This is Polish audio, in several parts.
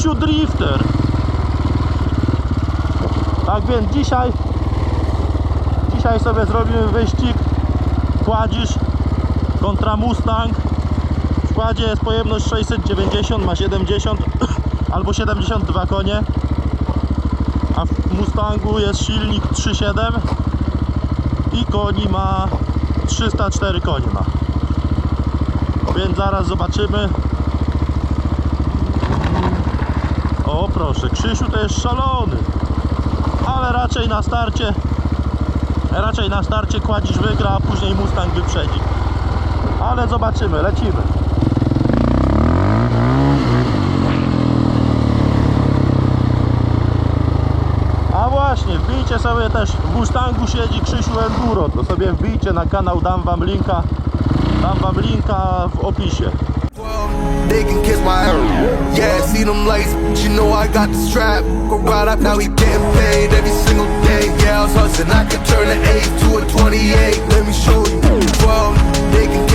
Krzysiu Drifter. Tak więc dzisiaj dzisiaj sobie zrobimy wyścig Kładzisz kontra Mustang. W składzie jest pojemność 690, ma 70 albo 72 konie. A w Mustangu jest silnik 3.7 i koni ma 304 konie ma. Więc zaraz zobaczymy. O proszę, Krzysiu to jest szalony. Ale raczej na starcie raczej na starcie kładzisz wygra, a później Mustang wyprzedzi. Ale zobaczymy, lecimy. A właśnie, wbijcie sobie też, w Mustangu siedzi Krzysiu Enduro, to sobie wbijcie na kanał, dam wam linka, dam wam linka w opisie. They can kiss my ass. Yeah, see them lights, but you know I got the strap. Go right up, now we getting paid every single day. Yeah, I was hustling, I could turn an 8 to a 28. Let me show you. 12, they can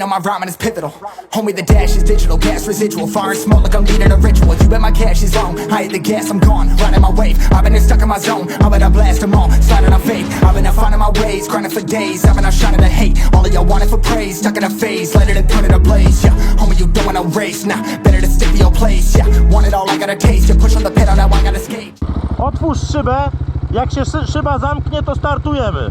Know my rhyming is pivotal. Homie, the dash is digital, gas residual. Fire and smoke like I'm leading a ritual. You bet my cash is on. I hit the gas, I'm gone. Riding my wave. I've been stuck in my zone. I'm gonna blast them all. Sliding on faith. I've been out finding my ways. Grinding for days. I've been out shining the hate. All of y'all wanted for praise. Stuck in a phase. Let it and turn it ablaze. Yeah, homie, you don't wanna race. Nah, better to stick to your place. Yeah, want it all, I gotta taste. You push on the pedal, now I gotta skate. Otwórz szybę, jak się szy- szyba zamknie, to startujemy.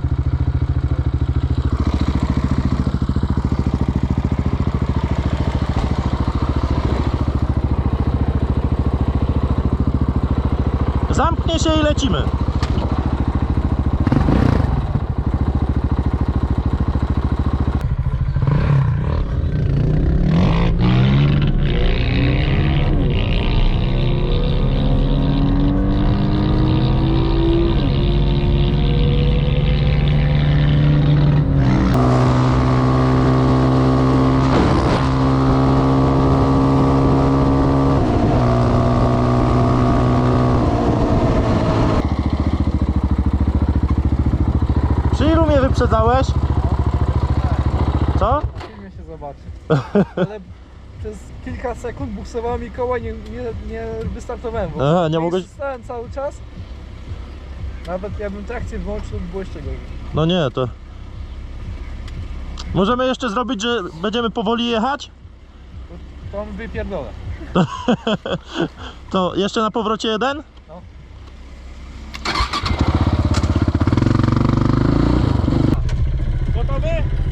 Zamknie się i lecimy. Przy ilu mnie wyprzedzałeś? Co? W filmie się zobaczy. Ale przez kilka sekund buksowało mi koło i nie, nie, nie wystartowałem. Bo Aha, nie mogłeś- Stałem cały czas. Nawet jakbym trakcję wyłączył, to by było jeszcze gorzej. No nie, to... Możemy jeszcze zrobić, że będziemy powoli jechać? To on wypierdolę. To jeszcze na powrocie jeden?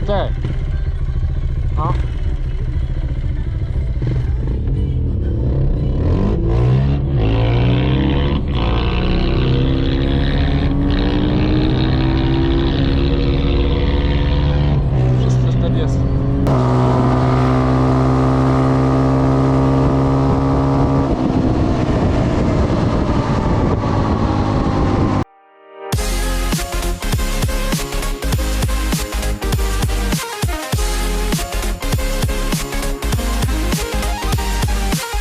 No.